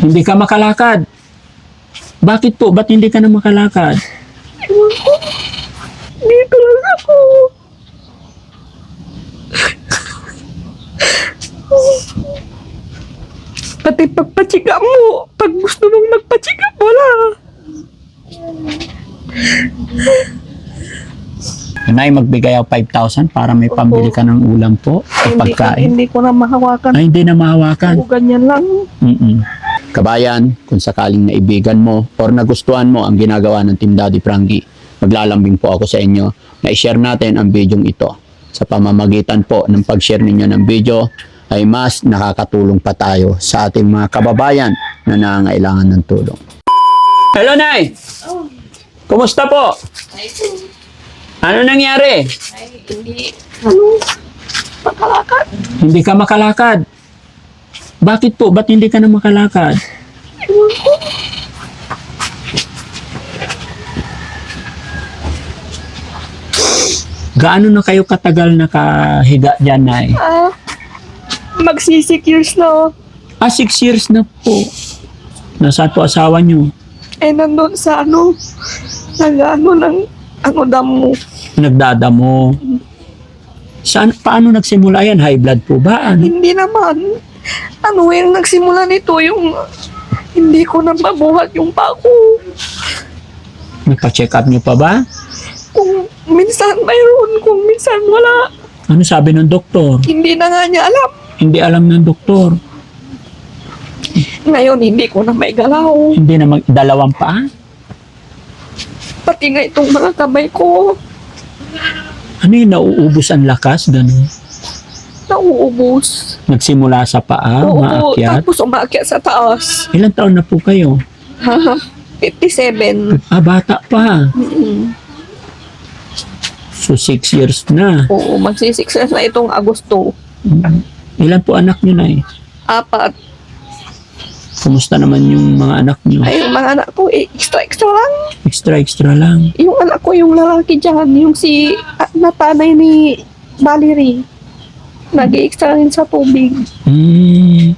Hindi ka makalakad. Bakit po? Ba't hindi ka na makalakad? Dito lang ako. Pati pagpachiga mo, pag gusto mong magpachiga, wala. Nay, magbigay ako 5,000 para may pambili ka ng ulam po at Hindi, pagkain. hindi ko na mahawakan. Ay, hindi na mahawakan. O ganyan lang. Mm-mm. Kabayan, kung sakaling naibigan mo or nagustuhan mo ang ginagawa ng Team Daddy Frankie, maglalambing po ako sa inyo na i-share natin ang video ito. Sa pamamagitan po ng pag-share ninyo ng video ay mas nakakatulong pa tayo sa ating mga kababayan na nangangailangan ng tulong. Hello, Nay! Kumusta po? Ano nangyari? Ay, hindi, ano, makalakad. Hindi ka makalakad. Bakit po? Ba't hindi ka na makalakad? Gaano na kayo katagal nakahiga dyan, Nay? Ah, magsisik years na. Ah, six years na po. Nasaan po asawa nyo? Eh, nandun sa ano, nag-ano ng, ano, damo. Nagdadamo. Saan, paano nagsimula yan? High blood po ba? Ano? Hindi naman. Ano yung nagsimula nito, yung hindi ko na mabuhat yung pako. Nagpa-check up nyo pa ba? Kung minsan mayroon, kung minsan wala. Ano sabi ng doktor? Hindi na nga niya alam. Hindi alam ng doktor. Ngayon, hindi ko na may galaw. Hindi na mag dalawang paa? Pati nga itong mga kamay ko, Ano yung nauubos ang lakas? Ganun. Nauubos. Nagsimula sa paa, Oo, maakyat. tapos umakyat sa taas. Ilang taon na po kayo? Ha? 57. Ah, bata pa. Mm. So, six years na. Oo, magsisiksas na itong Agosto. Mm. Ilan po anak nyo na eh? Apat. Kumusta naman yung mga anak nyo? Ay, yung mga anak ko, eh, extra-extra lang. Extra, extra lang. Yung anak ko, yung lalaki dyan, yung si ah, natanay ni Valerie. Nag-extra rin sa tubig. Hmm.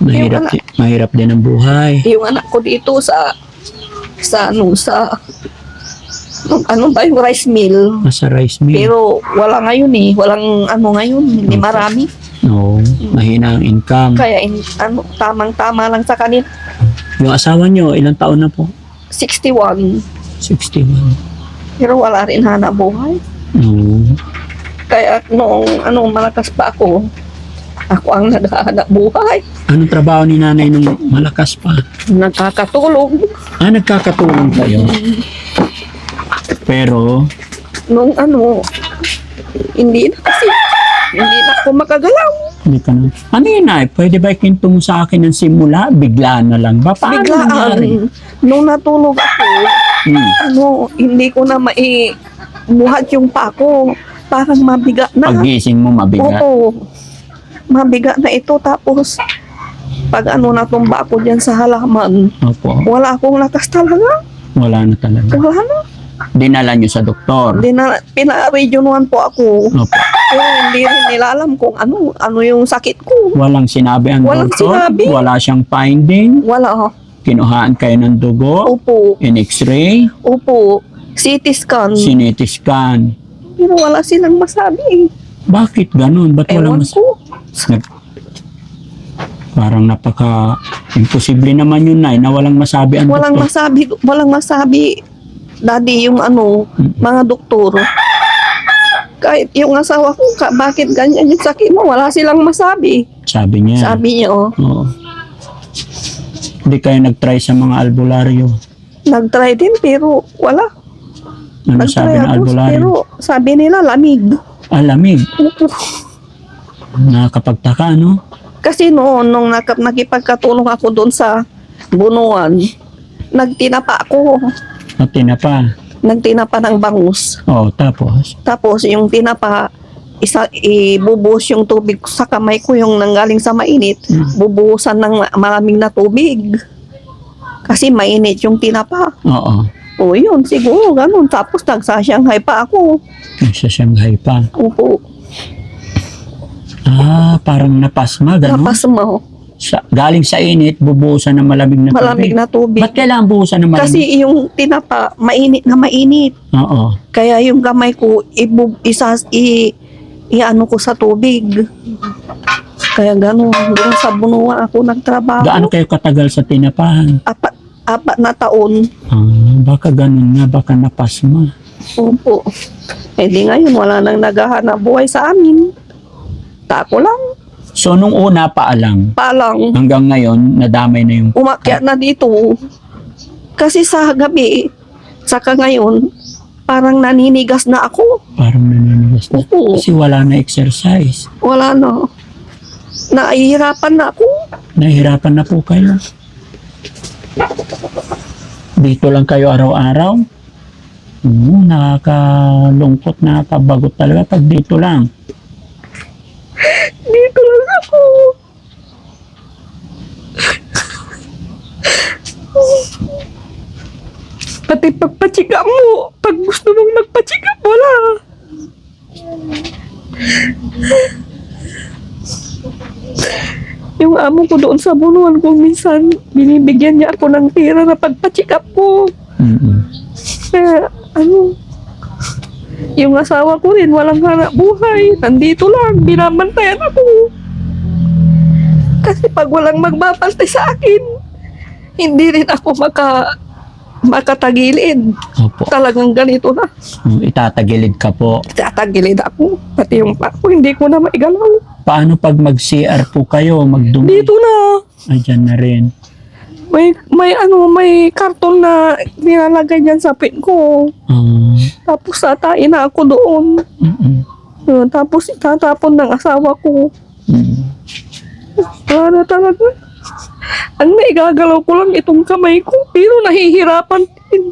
Mahirap, di- mahirap din ang buhay. Yung anak ko dito sa sa ano sa ano ba yung rice mill. Nasa rice mill. Pero wala ngayon eh. Walang ano ngayon. Hindi Okay. marami. No, mahina ang income. Kaya in, ano, tamang-tama lang sa kanil. Yung asawa nyo, ilang taon na po? 61. 61. Pero wala rin hanap buhay. No. Kaya noong ano, malakas pa ako, ako ang naghahanap buhay. Anong trabaho ni nanay nung malakas pa? Nagkakatulong. Ah, nagkakatulong kayo. Pero, Nung ano, hindi na kasi, hindi na ako makagalaw. hindi ka na. Ano yun ay? Pwede ba ikinto mo sa akin ng simula? Bigla na lang ba? Paano Biglaan, nangyari? nung natulog ako, Hmm. ano, hindi ko na mai buhat yung pako. Parang mabigat na. Paggising mo mabigat. Oo. Mabigat na ito. Tapos, pag ano natumba ako dyan sa halaman, Opo. wala akong lakas talaga. Wala na talaga. Wala na. Dinala nyo sa doktor. Na, pina-region 1 po ako. Opo. Pero hindi rin nila alam kung ano, ano yung sakit ko. Walang sinabi ang Walang doktor. sinabi. Wala siyang finding. Wala. Kinuhaan kayo ng dugo. Opo. In x-ray. Opo. CT scan. CT scan. Pero wala silang masabi. Bakit ganun? Ba't walang Ewan mas... ko. Nag- Parang napaka... Imposible naman yun, Nay, na walang masabi ang Walang doktor. masabi, walang masabi. Daddy, yung ano, Mm. mga doktor. Kahit yung asawa ko, ka, bakit ganyan yung sakit mo? Wala silang masabi. Sabi niya. Sabi niya, oh, Oo. Hindi kayo nag-try sa mga albularyo. nag-try din pero wala. Ano sabi ng albularyo? pero sabi nila lamig. Alamig. Opo. Nakakapagtaka, no? Kasi noon, nung nakap, nakipagkatulong ako doon sa bunuan, nagtinapa ako. At tinapa. Nagtinapa ng bangus. Oh, tapos? Tapos yung tinapa, isa, ibubuhos yung tubig sa kamay ko, yung nanggaling sa mainit, Mm. bubuhusan ng ma- malamig na tubig. Kasi mainit yung tinapa. Oo. O yun, siguro ganun. Tapos nagsasyanghay pa ako. Sa Shanghai pa. Upo, Ah, parang napasma, gano'n? napas mo. sa, galing sa init, bubuhusan ng malamig na Malamig tubig. na tubig. Ba't kailangan buhusan ng malamig? Kasi yung tinapa, mainit na mainit. Oo. Kaya yung gamay ko, ibub, isas, i, i-ano ko sa tubig. Kaya gano'n, doon sa Bunua ako nagtrabaho. Gaano kayo katagal sa tinapahan? Apat, apat na taon. Ah, baka ganun nga, baka napasma. Opo. Eh di ngayon, wala nang naghahanap buhay sa amin. Tako lang. So, nung una pa lang, Palang, hanggang ngayon, nadamay na yung... umakyat na dito. Kasi sa gabi, saka ngayon, parang naninigas na ako. Parang naninigas na. Opo, Kasi wala na exercise. wala na. Naihirapan na ako. Nahihirapan na po kayo. Dito lang kayo araw-araw. Hmm, nakakalungkot na pabagot talaga pag dito lang. Dito lang ako. Pati pagpatsika mo, pag gusto mong magpatsika, wala. Yung amo ko doon sa bunuan kung minsan binibigyan niya ako ng pera na pagpacheck up ko. Mm-mm. Kaya ano, yung asawa ko rin walang hanap buhay. Nandito lang, binabantayan ako. Kasi pag walang magbabantay sa akin, hindi rin ako maka makatagilid. Opo. Talagang ganito na. Hmm, Itatagilid ka po. Tatagilid ako. Pati yung pa ko, hindi ko na maigalaw. Paano pag mag-CR po kayo, magdumi? Dito na. Ay, dyan na rin. May, may ano, may karton na nilalagay dyan sa pin ko. Ah, Tapos tatain na ako doon. mm-mm. Yun, tapos itatapon ng asawa ko. Mm. Na talaga. Ang naigagalaw ko lang itong kamay ko. Pero nahihirapan din.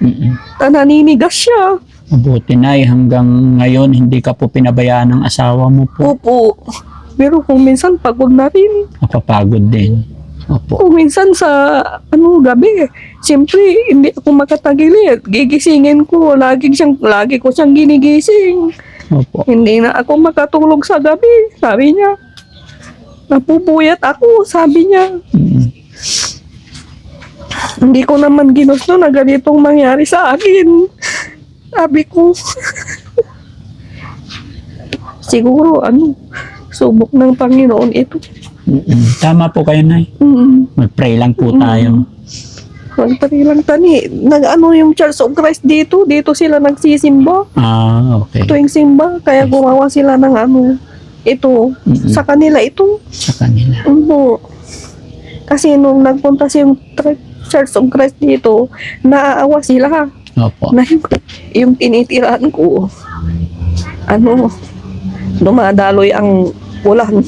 Mm-mm. Na naninigas siya. Mabuti na hanggang ngayon hindi ka po pinabayaan ng asawa mo po. Opo. Pero kung minsan pagod na rin. Mapapagod din. Opo. Kung minsan sa ano gabi, siyempre hindi ako makatagilid. Gigisingin ko, lagi siyang lagi ko siyang ginigising. Opo. Hindi na ako makatulog sa gabi, sabi niya. Napupuyat ako, sabi niya. Mm. Hindi ko naman ginusto na ganitong mangyari sa akin. Sabi ko, siguro ano, subok ng Panginoon ito. Mm-mm. Tama po kayo, Nay. Mm. Mag-pray lang po tayo. Magpati lang tani. Nag-ano yung Church of Christ dito, dito sila nagsisimba. Ah, okay. Tuwing simba, kaya gumawa sila ng ano, ito. Mm-mm. Sa kanila ito. Sa kanila. Ano, kasi nung nagpunta si yung Church of Christ dito, naaawa sila. Opo. Na yung, yung tinitiraan ko, ano, dumadaloy ang ulan.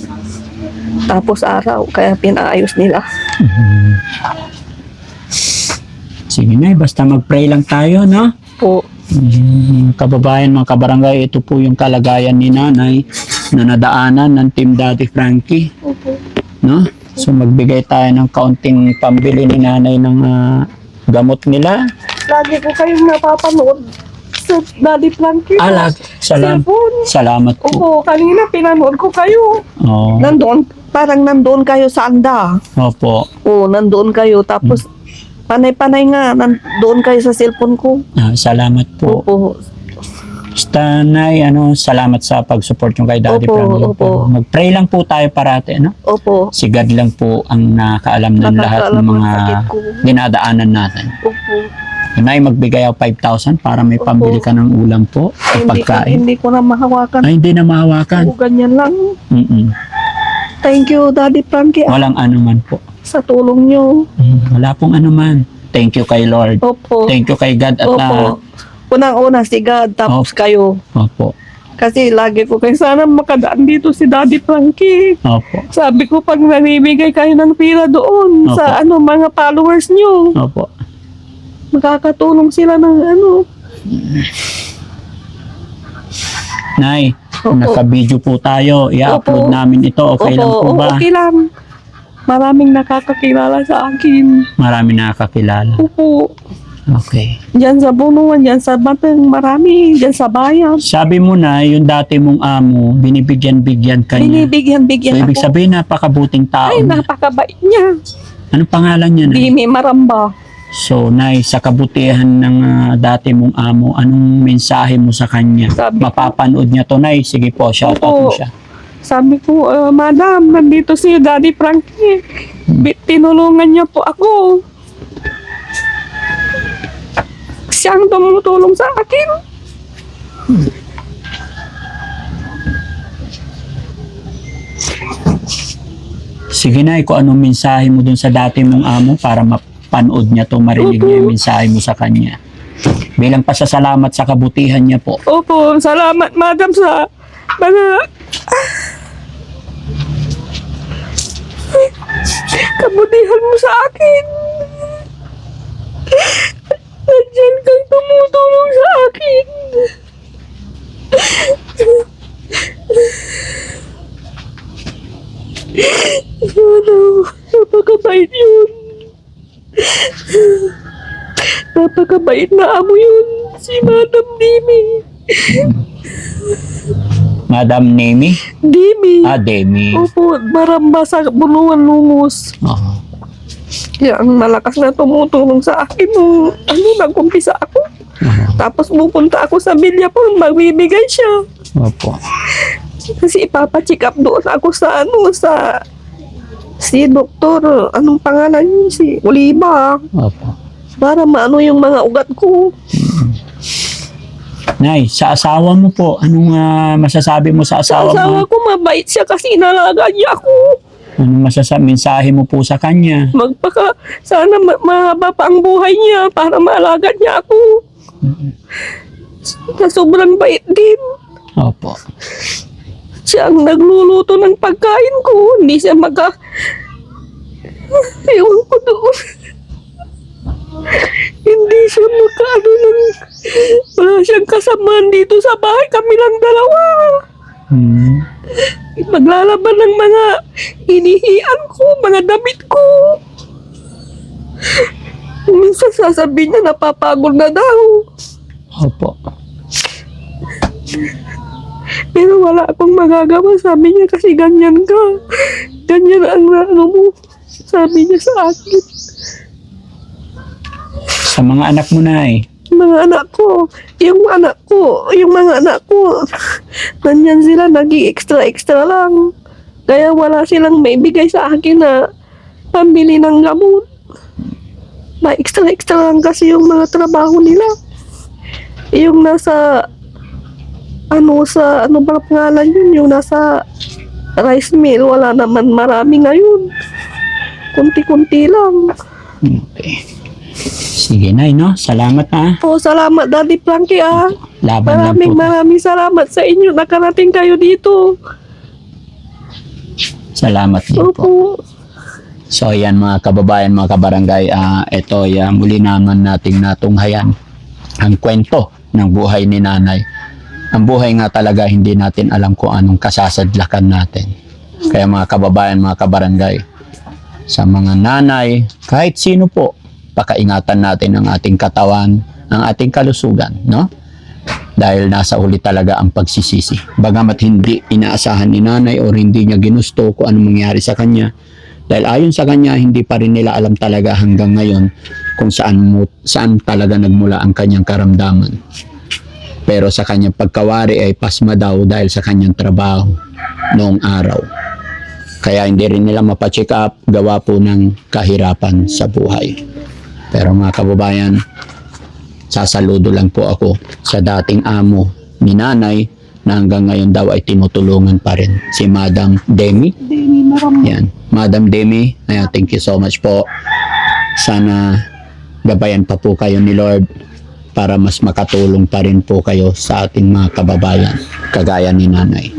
Tapos araw, kaya pinaayos nila. Mhm. Sige, Nay. Basta mag-pray lang tayo, no? Po, Mm, kababayan, mga kabarangay, ito po yung kalagayan ni nanay na nadaanan ng Team Daddy Frankie. Opo. No? So magbigay tayo ng kaunting pambili ni nanay ng ah, gamot nila. Lagi ko kayong napapanood sa Daddy Frankie. Alag, salam, Cellphone. salamat po. Opo, kanina pinanood ko kayo. Oh, Nandoon, parang nandoon kayo sa anda. opo. Oo, nandoon kayo. Tapos, panay-panay nga, nandoon kayo sa cellphone ko. Ah, salamat po. Opo. Basta, Nay, ano, salamat sa pag-support yung kay Daddy Opo, Frankie. opo. Mag-pray lang po tayo parati, no? Opo. Si God lang po ang nakakaalam ng lahat Nakakaalam ng ng mga sakit ko. dinadaanan natin. Opo. Nay, magbigay ako 5,000 para may Opo. pambili ka ng ulam po at Hindi pagkain. hindi ko na mahawakan. Ay, hindi na mahawakan. O, ganyan lang. Mm-mm. Thank you, Daddy Frankie, ah, Walang anuman po. sa tulong nyo. Mm, Wala pong anuman. Thank you kay Lord. Opo. Thank you kay God at ah, Opo. Unang-una si God, tapos kayo. opo. Kasi lagi ko kayo, sana makadaan dito si Daddy Frankie. Opo. Sabi ko, pag namimigay kayo ng pira doon Opo. sa ano mga followers nyo, Opo. Makakatulong sila ng ano. Nay, Opo. naka-video po tayo. I-upload Opo. namin ito. Okay lang po ba? okay lang. Maraming nakakakilala sa akin. Marami nakakakilala. Opo. Okay. Diyan sa bunuan, diyan sa batang marami, diyan sa bayan. Sabi mo na, yung dati mong amo, binibigyan-bigyan ka niya. Binibigyan-bigyan So, ibig ako. sabihin, napakabuting tao. Ay, na. napakabait niya. Anong pangalan niya na? Dimi Maramba. So, Nay, sa kabutihan ng ah, dati mong amo, anong mensahe mo sa kanya? Sabi ko- Mapapanood niya to, Nay. Sige po, shout out mo siya. Sabi ko, "Ah, Madam, nandito si Daddy Frankie. Bi- Tinulungan niya po ako. Siya ang tumutulong sa akin. Sige, Nay, kung anong mensahe mo dun sa dati mong amo para mapanood niya to, marinig niya yung mensahe mo sa kanya. Bilang pasasalamat sa kabutihan niya po. Opo, salamat Madam sa mga kabutihan mo sa akin. Nandiyan kang tumutulong sa akin. Ano, napakabait yun. Napakabait na amo yun, si Madam Dimi. Madam Nemi? Dimi. Ah, Demi. Opo, maramba sa bunuan lumos. Oo. Kaya ang malakas na tumutulong sa akin nung ano, nag-umpisa ako. Oo. Tapos pupunta ako sa Bilyapon, magbibigay siya. Opo. Kasi ipapacheck up doon ako sa ano, sa si doktor, anong pangalan yun? Si Oliva. Opo. Para maano yung mga ugat ko. Nay, sa asawa mo po, anong ah, masasabi mo sa Sa asawa, asawa mo? ko, mabait siya kasi inalaga niya ako. Anong masasabi, mensahe mo po sa kanya? Magpaka, sana ma- mahaba pa ang buhay niya para maalaga niya ako. Na sobrang bait din. Opo. Siya ang nagluluto ng pagkain ko. Hindi siya maka... Ewan ko doon. Hindi siya makaano ng... Wala siyang kasamaan dito sa bahay. Kami lang dalawa. Hmm. Maglalaban ng mga inihian ko, mga damit ko. Minsan sasabihin niya napapagod na daw. Opo. Pero wala akong magagawa. Sabi niya kasi ganyan ka. Ganyan ang ano mo. Sabi niya sa akin. Sa mga anak mo, Nay. Mga anak ko, yung anak ko, yung mga anak ko, nanyan sila, naging extra-extra lang. Kaya wala silang maibigay sa akin na pambili ng gamot. Ma extra-extra lang kasi yung mga trabaho nila. Yung nasa, ano sa, ano ba pangalan yun, yung nasa rice mill, wala naman marami ngayon. Kunti-kunti lang. Okay. Sige, Nay, no? Salamat, ha? Po, salamat Daddy Frankie ah. Laban Maraming po. maraming salamat sa inyo. Nakarating kayo dito. Salamat din po. Opo. So yan mga kababayan, mga kabarangay, ah ito ya, muli naman nating natunghayan ang kwento ng buhay ni nanay. Ang buhay nga talaga hindi natin alam kung anong kasasadlakan natin. Kaya mga kababayan, mga kabarangay, sa mga nanay, kahit sino po, pakaingatan natin ang ating katawan, ang ating kalusugan, no? Dahil nasa uli talaga ang pagsisisi. Bagamat hindi inaasahan ni nanay o hindi niya ginusto kung anong mangyari sa kanya, dahil ayon sa kanya, hindi pa rin nila alam talaga hanggang ngayon kung saan, mo, saan talaga nagmula ang kanyang karamdaman. Pero sa kanyang pagkawari ay pasma daw dahil sa kanyang trabaho noong araw. Kaya hindi rin nila mapacheck up, gawa po ng kahirapan sa buhay. Pero mga kababayan, sasaludo lang po ako sa dating amo ni nanay na hanggang ngayon daw ay tinutulungan pa rin si Madam Demi. Maram. Yan. Madam Demi, ayan, thank you so much po. Sana gabayan pa po kayo ni Lord para mas makatulong pa rin po kayo sa ating mga kababayan, kagaya ni Nanay.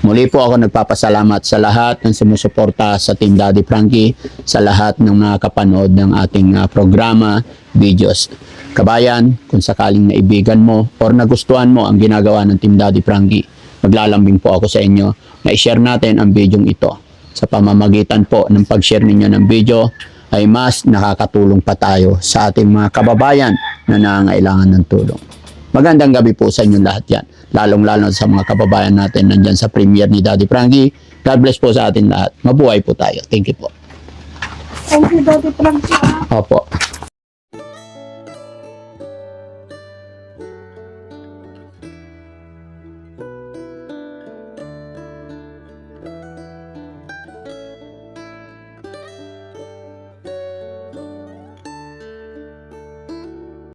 Muli po ako nagpapasalamat sa lahat ng sumusuporta sa Team Daddy Frankie, sa lahat ng mga kapanood ng ating ah, programa, videos. Kabayan, kung sakaling naibigan mo or nagustuhan mo ang ginagawa ng Team Daddy Frankie, maglalambing po ako sa inyo na i-share natin ang bidyong ito. Sa pamamagitan po ng pag-share ninyo ng video, ay mas nakakatulong pa tayo sa ating mga kababayan na nangangailangan ng tulong. Magandang gabi po sa inyong lahat yan. Lalong-lalo sa mga kababayan natin nandyan sa premiere ni Daddy Frankie. God bless po sa atin lahat. Mabuhay po tayo. Thank you po. Thank you, Daddy Frankie. Opo.